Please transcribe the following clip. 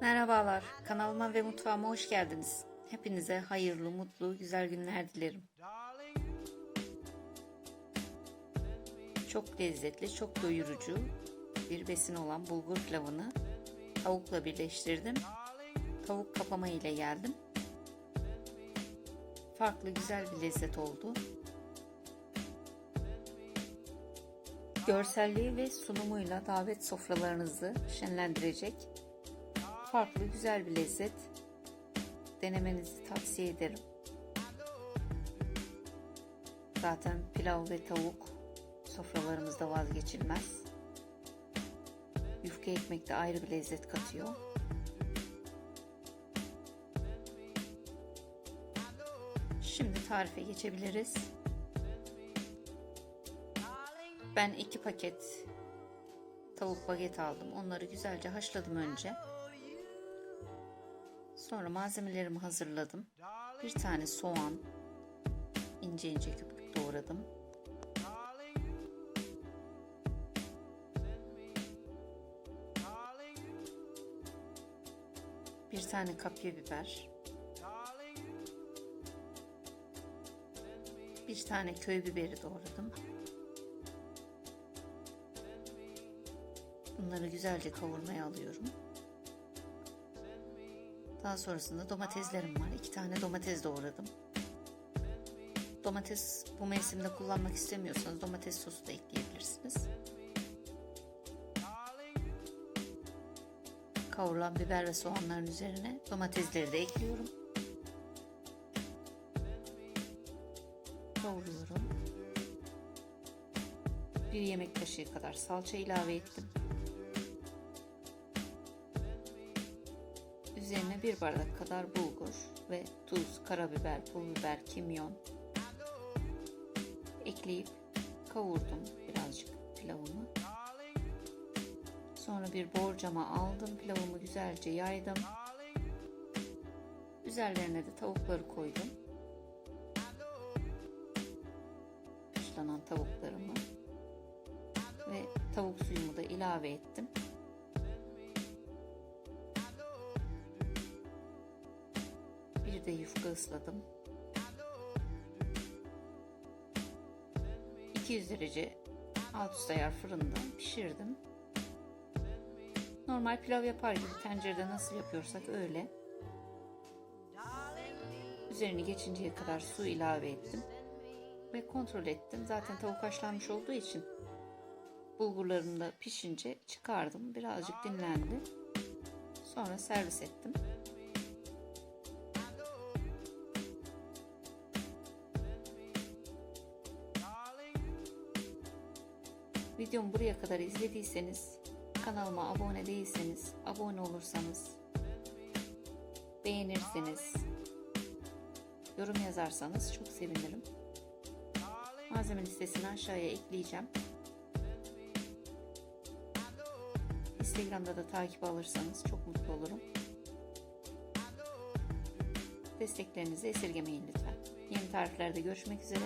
Merhabalar, kanalıma ve mutfağıma hoş geldiniz. Hepinize hayırlı, mutlu, güzel günler dilerim. Çok lezzetli, çok doyurucu bir besin olan bulgur pilavını tavukla birleştirdim. Tavuk kapama ile geldim. Farklı güzel bir lezzet oldu. Görselliği ve sunumuyla davet sofralarınızı şenlendirecek farklı güzel bir lezzet. Denemenizi tavsiye ederim. Zaten pilav ve tavuk sofralarımızda vazgeçilmez. Yufka ekmek de ayrı bir lezzet katıyor. Şimdi tarife geçebiliriz. Ben iki paket tavuk baget aldım. Onları güzelce haşladım önce. Sonra malzemelerimi hazırladım. Bir tane soğan ince ince küp doğradım. Bir tane kapya biber. Bir tane köy biberi doğradım. Bunları güzelce kavurmaya alıyorum. Daha sonrasında domateslerim var. İki tane domates doğradım. Domates bu mevsimde kullanmak istemiyorsanız domates sosu da ekleyebilirsiniz. Kavurulan biber ve soğanların üzerine domatesleri de ekliyorum. Kavuruyorum. Bir yemek kaşığı kadar salça ilave ettim. Üzerine bir bardak kadar bulgur ve tuz, karabiber, pul biber, kimyon ekleyip kavurdum birazcık pilavımı. Sonra bir borcama aldım pilavımı güzelce yaydım. Üzerlerine de tavukları koydum. Haşlanan tavuklarımı ve tavuk suyumu da ilave ettim. Bir de yufka ısladım. 200 derece alt üst ayar fırında pişirdim. Normal pilav yapar gibi tencerede nasıl yapıyorsak öyle. Üzerini geçinceye kadar su ilave ettim. Ve kontrol ettim. Zaten tavuk haşlanmış olduğu için bulgurlarım da pişince çıkardım. Birazcık dinlendi. Sonra servis ettim. Videomu buraya kadar izlediyseniz, kanalıma abone değilseniz, abone olursanız, beğenirseniz, yorum yazarsanız çok sevinirim. Malzeme listesini aşağıya ekleyeceğim. Instagram'da da takip alırsanız çok mutlu olurum. Desteklerinizi esirgemeyin lütfen. Yeni tariflerde görüşmek üzere.